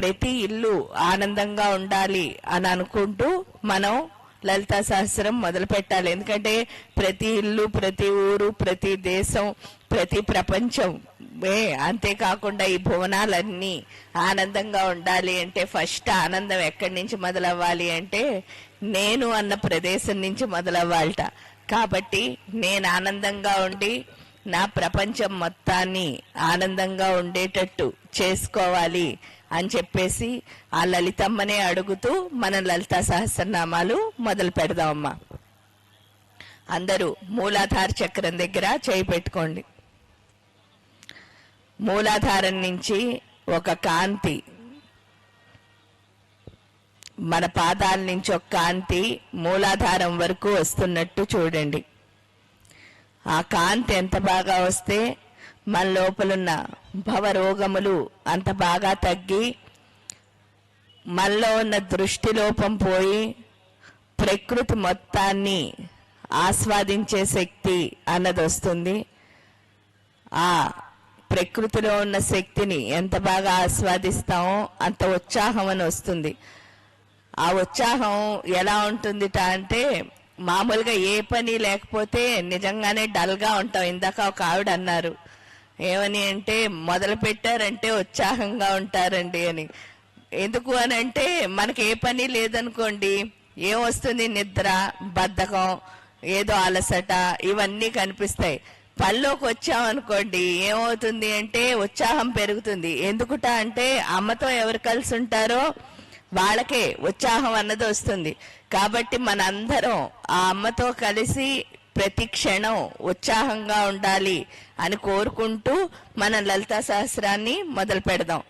ప్రతి ఇల్లు ఆనందంగా ఉండాలి అని అనుకుంటూ మనం లలితా సహస్రం మొదలు పెట్టాలి. ఎందుకంటే ప్రతి ఇల్లు ప్రతి ఊరు ప్రతి దేశం ప్రతి ప్రపంచం అంతేకాకుండా ఈ భువనాలన్నీ ఆనందంగా ఉండాలి అంటే ఫస్ట్ ఆనందం ఎక్కడి నుంచి మొదలవ్వాలి అంటే నేను అన్న ప్రదేశం నుంచి మొదలవ్వాలట. కాబట్టి నేను ఆనందంగా ఉండి నా ప్రపంచం మొత్తాన్ని ఆనందంగా ఉండేటట్టు చేసుకోవాలి అని చెప్పేసి ఆ లలితమ్మనే అడుగుతూ మనం లలితా సహస్రనామాలు మొదలు పెడదామమ్మా. అందరూ మూలాధార చక్రం దగ్గర చేయి పెట్టుకోండి. మూలాధారం నుంచి ఒక కాంతి మన పాదాల నుంచి ఒక కాంతి మూలాధారం వరకు వస్తున్నట్టు చూడండి. ఆ కాంతి ఎంత బాగా వస్తే మన లోపలున్న భవరోగములు అంత బాగా తగ్గి మనలో ఉన్న దృష్టి లోపం పోయి ప్రకృతి మొత్తాన్ని ఆస్వాదించే శక్తి అన్నది వస్తుంది. ఆ ప్రకృతిలో ఉన్న శక్తిని ఎంత బాగా ఆస్వాదిస్తామో అంత ఉత్సాహం అని వస్తుంది. ఆ ఉత్సాహం ఎలా ఉంటుందిట అంటే మామూలుగా ఏ పని లేకపోతే నిజంగానే డల్గా ఉంటాం. ఇందాక ఒక ఆవిడ అన్నారు ఏమని అంటే మొదలు పెట్టారంటే ఉత్సాహంగా ఉంటారండి అని. ఎందుకు అని అంటే మనకి ఏ పని లేదనుకోండి ఏం వస్తుంది? నిద్ర బద్ధకం ఏదో అలసట ఇవన్నీ కనిపిస్తాయి. పనిలోకి వచ్చామనుకోండి ఏమవుతుంది అంటే ఉత్సాహం పెరుగుతుంది. ఎందుకుట అంటే అమ్మతో ఎవరు కలిసి ఉంటారో వాళ్ళకే ఉత్సాహం అన్నది వస్తుంది. కాబట్టి మనందరం ఆ అమ్మతో కలిసి ప్రతి క్షణం ఉత్సాహంగా ఉండాలి అని కోరుకుంటూ మన లలితా సహస్రాన్ని మొదలు పెడదాం